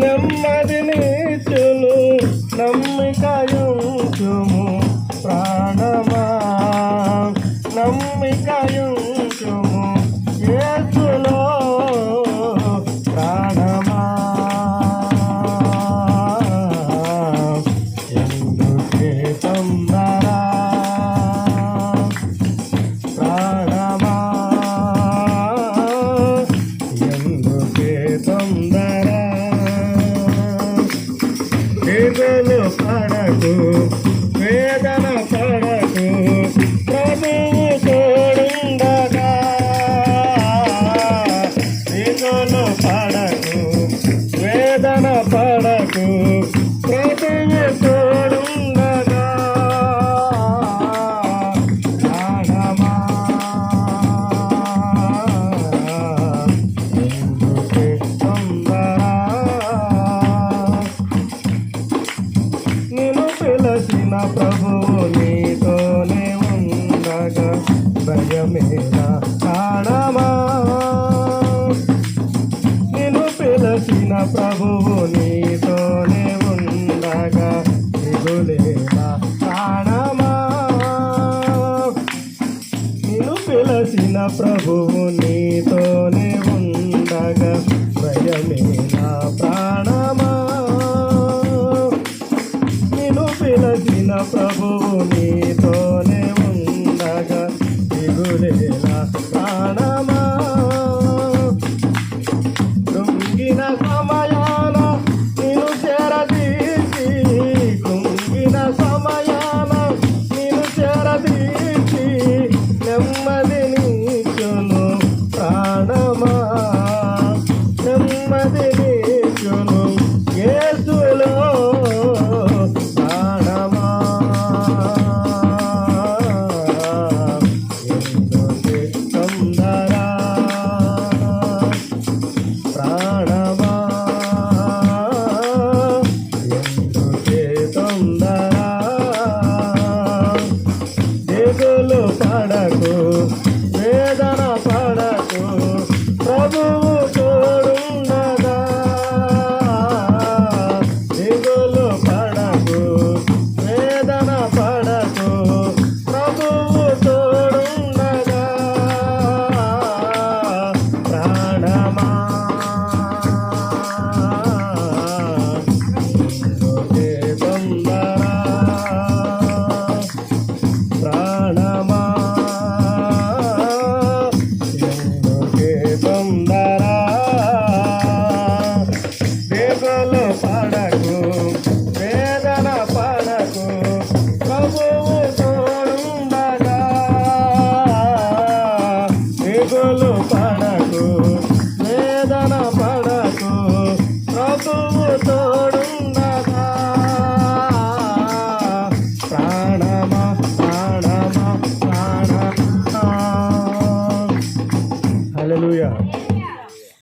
నెమ్మదినిచును నమ్మికాయ వేదన పడకు పిలచిన ప్రభువు నీతోనే ఉండగా భయమేనా? ప్రాణమా నేను పిలచిన ప్రభువు నీతోనే ఉండగా దిగులేనా ప్రాణమా నేను పిలచిన ప్రభువు నీతోనే ఉండగా భయమేనా? ప్రాణమా పిలచిన పాడకు వేదన పాడకు ప్రభువు